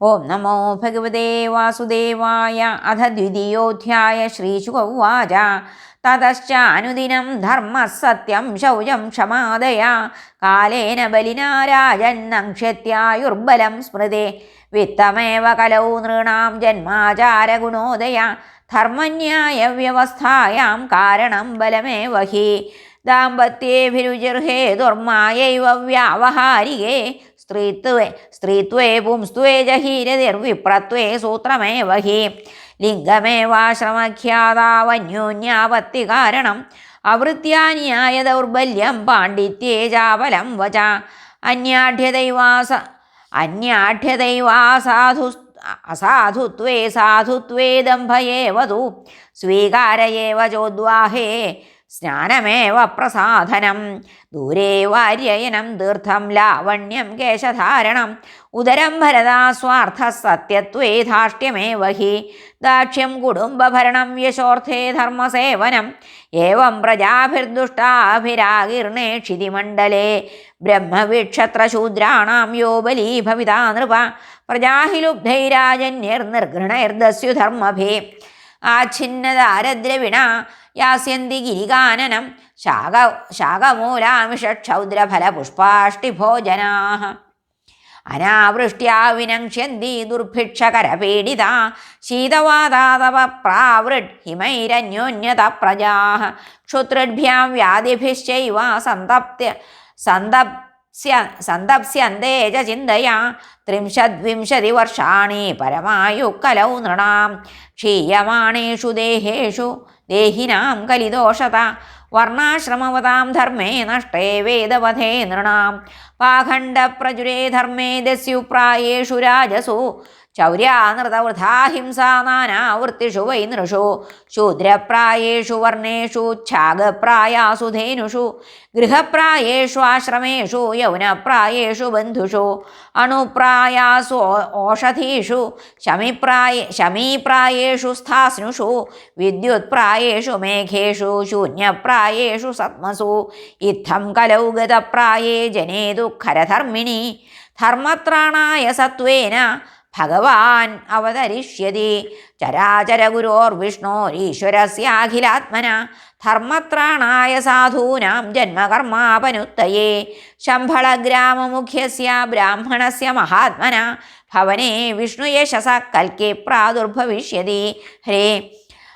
ഓം നമോ ഭഗവതേ വാസുദേവായ അധ ദ്വിതീയോധ്യായ ശ്രീശുകൗവാച തതശ്ചാനുദിനം ധർമ്മ സത്യം ശൗചം ക്ഷമാദയ. കാലേന ബലിനാ നക്ഷത്യായുർബലം സ്മൃതേ. വിത്തമേവ കലൗ നൃണാം ജന്മാചാരഗുണോദയ ധർമ്മന്യായ വ്യവസ്ഥായാം കാരണം ബലമേവ ഹി ദാമ്പത്യേഭിരുചിർഹേതുർമായൈവ വ്യാവഹാരികേ. സ്ത്രീത്വേ സ്ത്രീത്വേ പുംസ്ത്വേ ജഹീരതിർവിപ്രത്വേ സൂത്രമേ വഹി ലിംഗമേവാശ്രമഖ്യാതാവന്യോന്യാപത്തി കാരണം അവൃത്യാന്യായ ദൗർബല്യം പാണ്ഡിത്യേ ചാപലം വച. അന്യാഢ്യദൈവാസ അന്യാഢ്യദൈവാസാധു അസാധുത്വേ സാധുത്വേ ദംഭയേവതു. സ്വീകാരയേവ ചോദ്വാഹേ സ്നാനമേവ പ്രസാധനം ദൂരേ വാര്യയനം തീർത്ഥം ലാവണ്യം കേശധാരണം. ഉദരം ഭരതാസ്വാർത്ഥ സത്യത്വേ ധാർഷ്ട്യമേവ ഹി ദാക്ഷ്യം കുടുംബഭരണം യശോർത്ഥേ ധർമ്മസേവനം. ഏവം പ്രജാഭിർദുഷ്ടാഭിരാകീർണേ ക്ഷിതിമണ്ഡലേ ബ്രഹ്മവിക്ഷത്രശൂദ്രാണാം യോ ബലീ ഭവിതാ നൃപ ധർമ്മഭേ ആച്ഛിന്നദാരദ്രവിണ യാസ്യന്തി ഗിരികാനനം ശാക ശാകമൂലാമിഷക്ഷൗദ്രഫലപുഷ്പാഷ്ടിഭോജനാ അനാവൃഷ്ട്യാ വിനക്ഷ്യന്തി ദുർഭിക്ഷകരപീഡിത ശീതവാദാതവ പ്രാവൃഡ് ഹിമൈരന്യോന്യത പ്രജാ ക്ഷുത്രിഭ്യാം വ്യാധിഭിശ്ചൈവ സന്തപ്യ സന്തപ്സ്യ സന്തപ്സ്യന്തേ ച ചിന്തയാ. ത്രിംശദ്വിംശതി വർഷാണി പരമായു കലൗ നൃണാം ക്ഷീയമാണേഷു ദേഹേഷു ദേഹിനാം കലിദോഷത വർണാശ്രമവതാം ധർമ്മേ നഷ്ടേ വേദവധേ നൃണാം. പാഖണ്ഡപ്രചുരേ ധർമ്മേ ദസ്യുപ്രായേഷു രാജസു ചൗര്യാനൃതവൃഥാഹിംസാ നാനാവൃത്തിഷു വൈ നൃഷു ശൂദ്രപ്രായേഷു വർണേഷു ഛാഗപ്രായാസു ധേനുഷു ഗൃഹപ്രായേഷു ആശ്രമേഷു യൗനപ്രായേഷു ബന്ധുഷു അണുപ്രായാസു ഓഷധീഷു ശമിപ്രായ ശമീപ്രായേഷു സ്ഥാസ്നുഷു വിദ്യുത്പ്രായേഷു മേഘേഷു ശൂന്യപ്രായേഷു സത്മസു ഇത്തം കലൗ ഗതപ്രായേ ഖരധർമ്മിണി. ധർമ്മത്രാണായ സത്വേന ഭഗവാൻ അവതരിഷ്യതി. ചരാചരഗുരോർവിഷ്ണോരീശ്വരസ്യാഖിലാത്മന ധർമ്മത്രാണായ സാധൂനാം ജന്മകർമാപനുത്തയേ. ശംഭളഗ്രാമമുഖ്യസ്യ ബ്രാഹ്മണസ്യ മഹാത്മന. ഭവനെ വിഷ്ണുയശസ കൽക്കെ പ്രാദുർഭവിഷ്യതി. ഹരേ.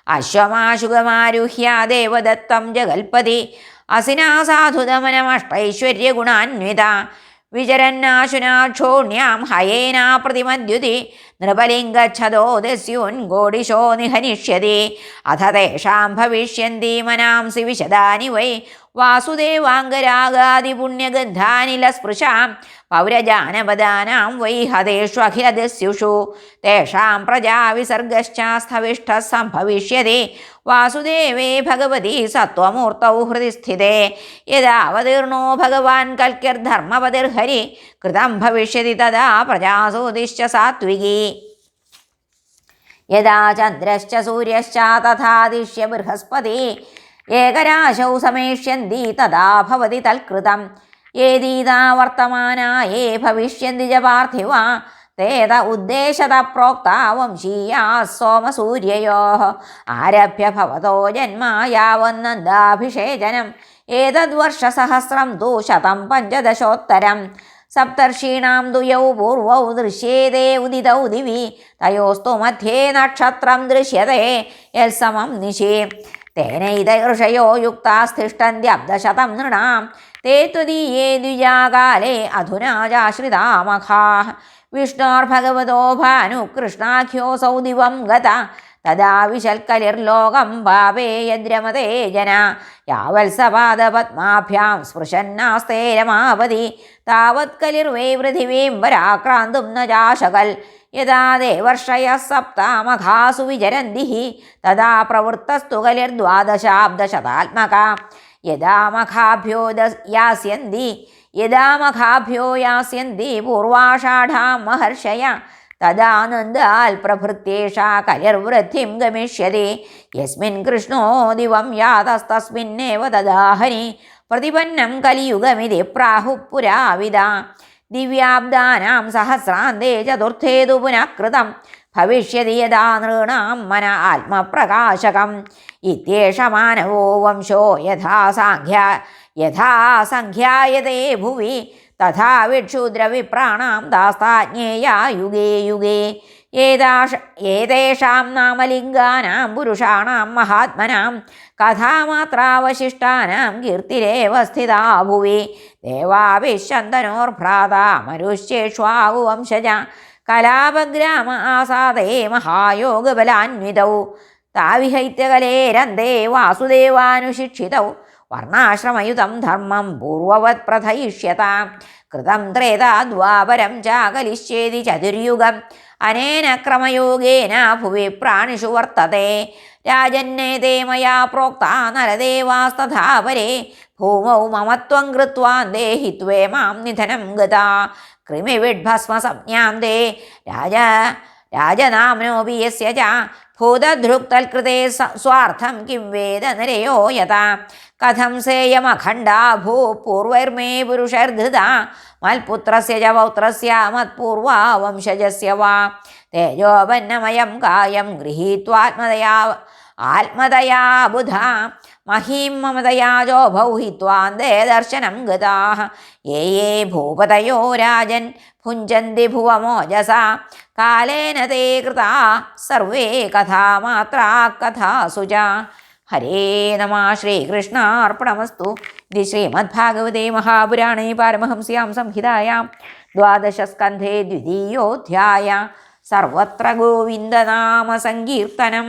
അശ്വമാശുഗമാരുഹ്യ ദേവദത്തം ജഗൽപതി. അസിനാ സാധുദമനമഷ്ടൈശ്വര്യഗുണാന്വിത വിചരന്നാശുനാക്ഷോണ്യാം ഹയേനാ പ്രതിമദ്യുതി നൃപലിംഗച്ഛതോ ദസ്യൂൻഗോഡിശോ നിഹനിഷ്യതി അഥ തേഷാം ഭവിഷ്യന്തി മനാംസി വിശദാനി വൈ വാസുദേവാംഗരാഗാദിപുണ്യഗന്ധാനിലസ്പൃശാം പൗരജാനപദാനാം വൈ ഹതേഷു അഖിലദസ്യുഷു. തേഷാം പ്രജാവിസർഗശ്ചാസ്ഥവിഷ്ട സംഭവിഷ്യതി. വാസുദേവേ ഭഗവതി സത്വമൂർത്തൗ ഹൃദി സ്ഥിതേ. യഥാവതീർണോ ഭഗവാൻ കൽക്കിർധർമ്മപതിർഹരി കൃതം ഭവിഷ്യതി തഥാ പ്രജാസൂതിശ്ച സാത്വികി. യഥാ ചന്ദ്രശ്ച സൂര്യശ്ച തഥാദിശ്യ ബൃഹസ്പതി. ഏകരാശൗ സമേഷ്യന്തി തഥാ ഭവതി തൽകൃതം. ഏതീതാ വർത്തമാനായേ ഭവിഷ്യന്തി ച പാർത്ഥിവ. തേത ഉദ്ദേശത പ്രോക്ത വംശീയാ സോമസൂര്യയോ. ആരഭ്യ ഭവതോ ജന്മായാവന്നന്ദാഭിഷേചനം ഏതദ്വർഷസഹസ്രം തു ശതം പഞ്ചദശോത്തരം. സപ്തർഷീണാം ദുയൗ പൂർവൗ ദൃശ്യേതേ ഉദിതൗ ദിവി. തയോസ്തു മധ്യേ നക്ഷത്രം ദൃശ്യതേ. യൽസമം നിശേ. തേനൈത ഋഷയോ യുക്താസ്തിഷ്ടന്ത്യബ്ദശതം നൃണാം. തേ ത്വദീയേ ദ്വിജാകാലേ അധുനാ ചാശ്രിതാമഖാ വിഷ്ണോർഭഗവതോ ഭാനു കൃഷ്ണാഖ്യോസൗ ദിവം ഗത. തദാ വിശൽക്കലിർലോകം പാപേ യദ്രമതേ ജന. യാവത്സപാദപത്മാഭ്യാം സ്പൃശന്നാസ്തേ രമാപതി താവത്കലിർവേ പൃഥിവീം വരാക്രാന്തും ന ചാശകൽ. യഥാ ദേവർഷയ സപ്താമഘാസു വിചരന്തി തഥാ പ്രവൃത്തസ്തു കലിർദ്വാദശാബ്ദശതാത്മക യഥാ മഖാഭ്യോ യാസ്യന്തി. യഥാമഖാഭ്യോ യാസ്യന്തി പൂർവാഷാഢാം മഹർഷയ. തദാനന്ദാൽ പ്രഭൃത്യേഷാ കലിർവൃദ്ധിം ഗമിഷ്യതി. യസ്മിൻ കൃഷ്ണോ ദിവം യാതസ്തസ്മിന്നേവ തദാഹനി പ്രതിപന്നം കലിയുഗമിതി പ്രാഹു പുരാവിത ദിവ്യാബ്ദാനാം സഹസ്രാന്തേ ചതുർത്ഥേതു പുനഃകൃതം. ഭവിഷ്യതി യഥാ നൃണാം മന ആത്മപ്രകാശകം. ഇത്യേഷ മാനവോ വംശോ യഥാ സാഖ്യ യഥാ സംഖ്യായതേ ഭുവി. തഥാ വിക്ഷൂദ്രവിപ്രാണാം ദാസ്താജ്ഞേയ യുഗേ യുഗേ. ഏതാഷ ഏതേഷാം നാമലിംഗാനാം പുരുഷാണാം മഹാത്മനാം കഥാമാത്രാവശിഷ്ടാനാം കീർത്തിരേവ സ്ഥിതാ ഭുവി ദേവാഭിശന്തനോർഭ്രാത മരുശ്ചേഷ്വാകുവംശജ കലാപഗ്രാമ ആസാദേ മഹായോഗബലാന്വിതൗ. താവിഹൈത്യകലേരന്തേ വാസുദേവാനുശിക്ഷിതൗ. വർണാശ്രമയുതം ധർമ്മം പൂർവവത് പ്രഥയിഷ്യത കൃതം ത്രേതാദ്വാപരം ചാകലിശ്ചേതി ചതുര്യുഗം. അനേന ക്രമയോഗേന ഭുവി പ്രാണിഷു വർത്തത്തെ രാജന്നേതേ മയാ പ്രോക്ത ഭൂമൗ മമത്വം കൃത്വാ മാം നിധനം ഗതാ. കൃമിവിഡ്ഭസ്മ സംജ്ഞാന്തേ. രാജ രാജനാമ്നോപി യസ്യ ച ഭൂതധൃക്തൽകൃതേ സ- സ്വാർത്ഥം കിം വേദ നരയോ യഥാ കഥം സേയമഖണ്ഡാ ഭൂ പൂർവൈർമേ പുരുഷൈർധൃത മൽപുത്രസ്യ ച പൗത്രസ്യ മത്പൂർവാ വംശജസ്യ വാ തേജോപന്നമയം കായം ഗൃഹീത്വാത്മതയാ ആത്മതയാ ബുധ മഹീം മമതയാജോ ഭൗഹിത്വാന്തേ ഹിത്വാന്തേ ദർശനം ഗതാഃ യേ യേ ഭൂപതയോ രാജൻ ഭുഞ്ചന്തി ഭുവമോജസ. കാലേന തേ കൃത സർവേ കഥാമാത്രാ കഥാസു ച ഹരേ നമ ശ്രീകൃഷ്ണാർപ്പണമസ്തു. ഇതി ശ്രീമദ്ഭാഗവതേ മഹാപുരാണേ പാരമഹംസ്യാം സംഹിതായാം. ദ്വാദശസ്കന്ധേ ദ്വിതീയോധ്യായ. സർവത്ര ഗോവിന്ദനാമ സങ്കീർത്തനം.